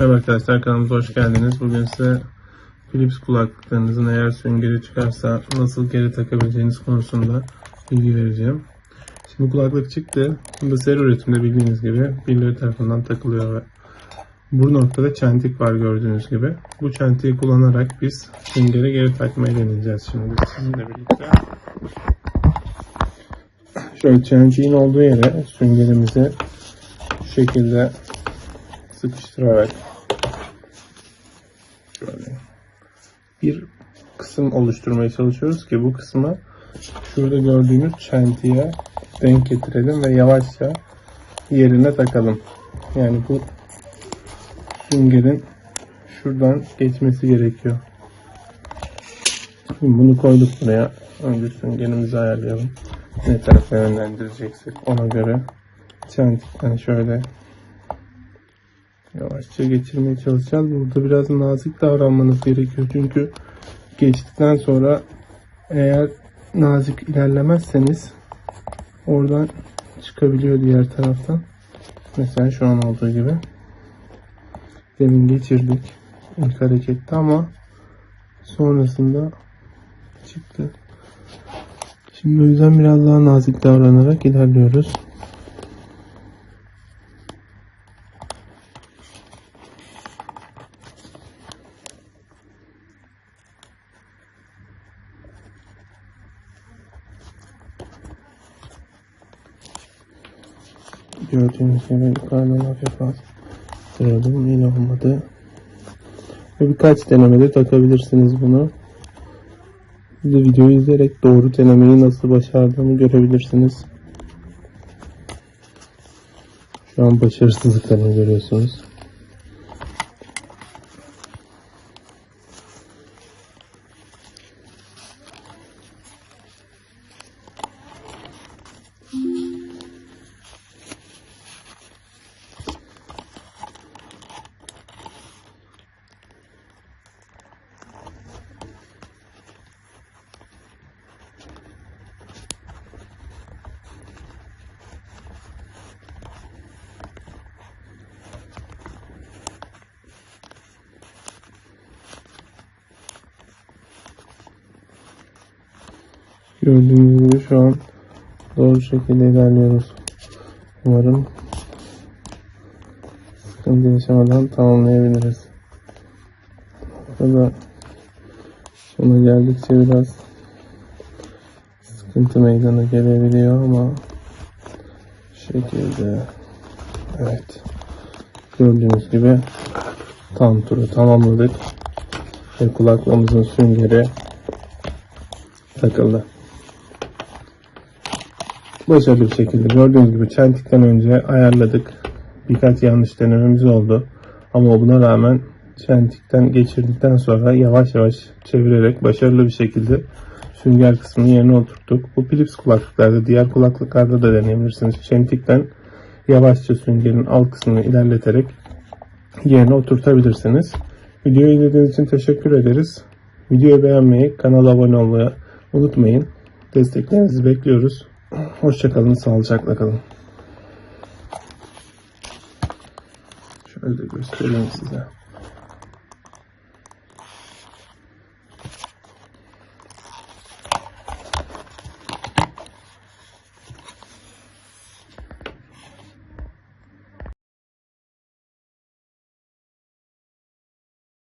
Merhaba arkadaşlar kanalımıza hoş geldiniz. Bugün size Philips kulaklıklarınızın eğer süngeri çıkarsa nasıl geri takabileceğiniz konusunda bilgi vereceğim. Şimdi kulaklık çıktı. Bu seri üretimde bildiğiniz gibi birileri tarafından takılıyor ve bu noktada çentik var gördüğünüz gibi. Bu çentiği kullanarak biz süngeri geri takmayı deneyeceğiz şimdi sizinle birlikte. Şöyle çentiğin olduğu yere süngerimizi şu şekilde sıkıştırarak şöyle bir kısım oluşturmaya çalışıyoruz ki bu kısma şurada gördüğünüz çentiğe denk getirelim ve yavaşça yerine takalım. Yani bu süngerin şuradan geçmesi gerekiyor. Şimdi bunu koyduk buraya. Önce süngerimizi ayarlayalım. Ne tarafa yönlendireceksek ona göre çentikten şöyle yavaşça geçirmeye çalışacağız. Burada biraz nazik davranmanız gerekiyor. Çünkü geçtikten sonra eğer nazik ilerlemezseniz oradan çıkabiliyor diğer taraftan. Mesela şu an olduğu gibi. Demin geçirdik ilk harekette ama sonrasında çıktı. Şimdi o yüzden biraz daha nazik davranarak ilerliyoruz. Gördüğünüz gibi yukarıdan hafif bastıralım. Yine olmadı. Ve birkaç denemede takabilirsiniz bunu. De videoyu izleyerek doğru denemeyi nasıl başardığımı görebilirsiniz. Şu an başarısızlıklarını görüyorsunuz. Gördüğünüz gibi şu an doğru şekilde ilerliyoruz. Umarım sıkıntı yaşamadan tamamlayabiliriz. Burada sona geldikçe biraz sıkıntı meydana gelebiliyor ama şekilde evet gördüğünüz gibi tam turu tamamladık ve kulaklığımızın süngeri takıldı. Başarılı bir şekilde gördüğünüz gibi çentikten önce ayarladık. Birkaç yanlış denememiz oldu. Ama buna rağmen çentikten geçirdikten sonra yavaş yavaş çevirerek başarılı bir şekilde sünger kısmını yerine oturttuk. Bu Philips kulaklıklarda diğer kulaklıklarda da deneyebilirsiniz. Çentikten yavaşça süngerin alt kısmını ilerleterek yerine oturtabilirsiniz. Videoyu izlediğiniz için teşekkür ederiz. Videoyu beğenmeyi, kanala abone olmayı unutmayın. Desteklerinizi bekliyoruz. Hoşçakalın, sağlıcakla kalın. Şöyle de göstereyim size.